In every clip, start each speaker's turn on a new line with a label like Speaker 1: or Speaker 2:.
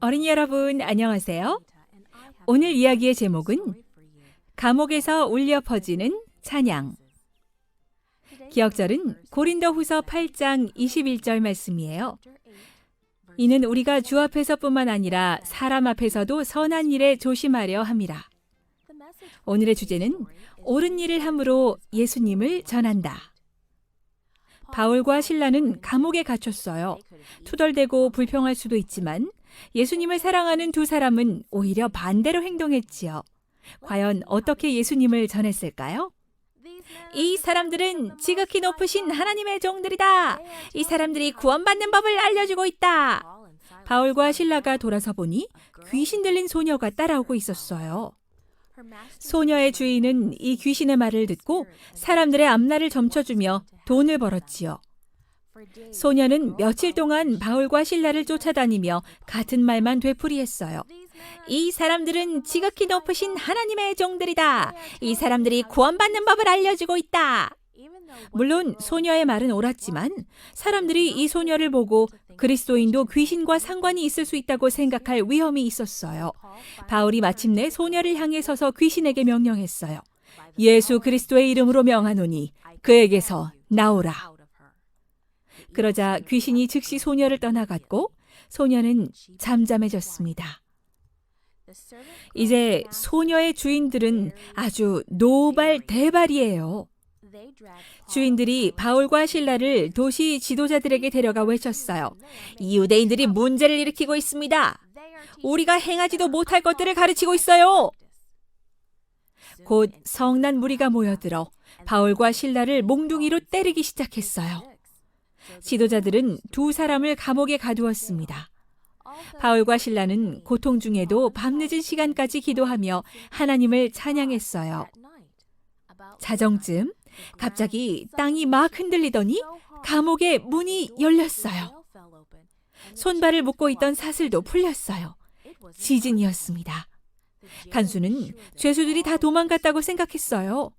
Speaker 1: 어린이 여러분, 안녕하세요. 오늘 이야기의 제목은 감옥에서 울려 퍼지는 찬양. 기억절은 고린도 후서 8장 21절 말씀이에요. 이는 우리가 주 앞에서뿐만 아니라 사람 앞에서도 선한 일에 조심하려 함이라. 오늘의 주제는 옳은 일을 함으로 예수님을 전한다. 바울과 신라는 감옥에 갇혔어요. 투덜대고 불평할 수도 있지만 예수님을 사랑하는 두 사람은 오히려 반대로 행동했지요. 과연 어떻게 예수님을 전했을까요? 이 사람들은 지극히 높으신 하나님의 종들이다. 이 사람들이 구원받는 법을 알려주고 있다. 바울과 신라가 돌아서 보니 귀신 들린 소녀가 따라오고 있었어요. 소녀의 주인은 이 귀신의 말을 듣고 사람들의 앞날을 점쳐주며 돈을 벌었지요. 소녀는 며칠 동안 바울과 신라를 쫓아다니며 같은 말만 되풀이했어요. 이 사람들은 지극히 높으신 하나님의 종들이다. 이 사람들이 구원받는 법을 알려주고 있다. 물론 소녀의 말은 옳았지만 사람들이 이 소녀를 보고 그리스도인도 귀신과 상관이 있을 수 있다고 생각할 위험이 있었어요. 바울이 마침내 소녀를 향해 서서 귀신에게 명령했어요. 예수 그리스도의 이름으로 명하노니 그에게서 나오라. 그러자 귀신이 즉시 소녀를 떠나갔고 소녀는 잠잠해졌습니다. 이제 소녀의 주인들은 아주 노발대발이에요. 주인들이 바울과 신라를 도시 지도자들에게 데려가 외쳤어요. 이 유대인들이 문제를 일으키고 있습니다. 우리가 행하지도 못할 것들을 가르치고 있어요. 곧 성난 무리가 모여들어 바울과 신라를 몽둥이로 때리기 시작했어요. 지도자들은 두 사람을 감옥에 가두었습니다. 바울과 신라는 고통 중에도 밤늦은 시간까지 기도하며 하나님을 찬양했어요. 자정쯤 갑자기 땅이 막 흔들리더니 감옥의 문이 열렸어요. 손발을 묶고 있던 사슬도 풀렸어요. 지진이었습니다. 간수는 죄수들이 다 도망갔다고 생각했어요.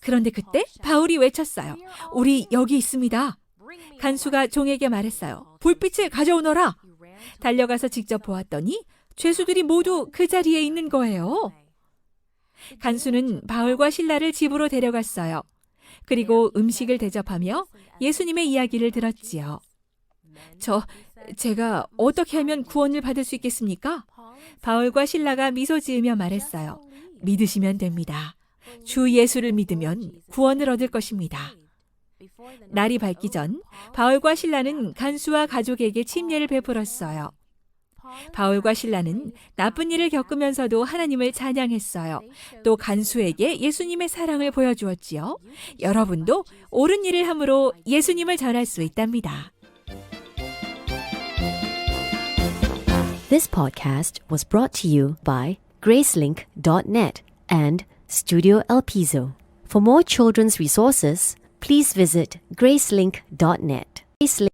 Speaker 1: 그런데 그때 바울이 외쳤어요. 우리 여기 있습니다. 간수가 종에게 말했어요. 불빛을 가져오너라. 달려가서 직접 보았더니 죄수들이 모두 그 자리에 있는 거예요. 간수는 바울과 신라를 집으로 데려갔어요. 그리고 음식을 대접하며 예수님의 이야기를 들었지요. 저, 제가 어떻게 하면 구원을 받을 수 있겠습니까? 바울과 신라가 미소 지으며 말했어요. 믿으시면 됩니다. 주 예수를 믿으면 구원을 얻을 것입니다. 날이 밝기 전 바울과 신라는 간수와 가족에게 침례를 베풀었어요. 바울과 신라는 나쁜 일을 겪으면서도 하나님을 찬양했어요. 또 간수에게 예수님의 사랑을 보여주었지요. 여러분도 옳은 일을 함으로 예수님을 전할 수 있답니다.
Speaker 2: This podcast was brought to you by Gracelink.net and Studio El Piso. For more children's resources, please visit Gracelink.net. Gracelink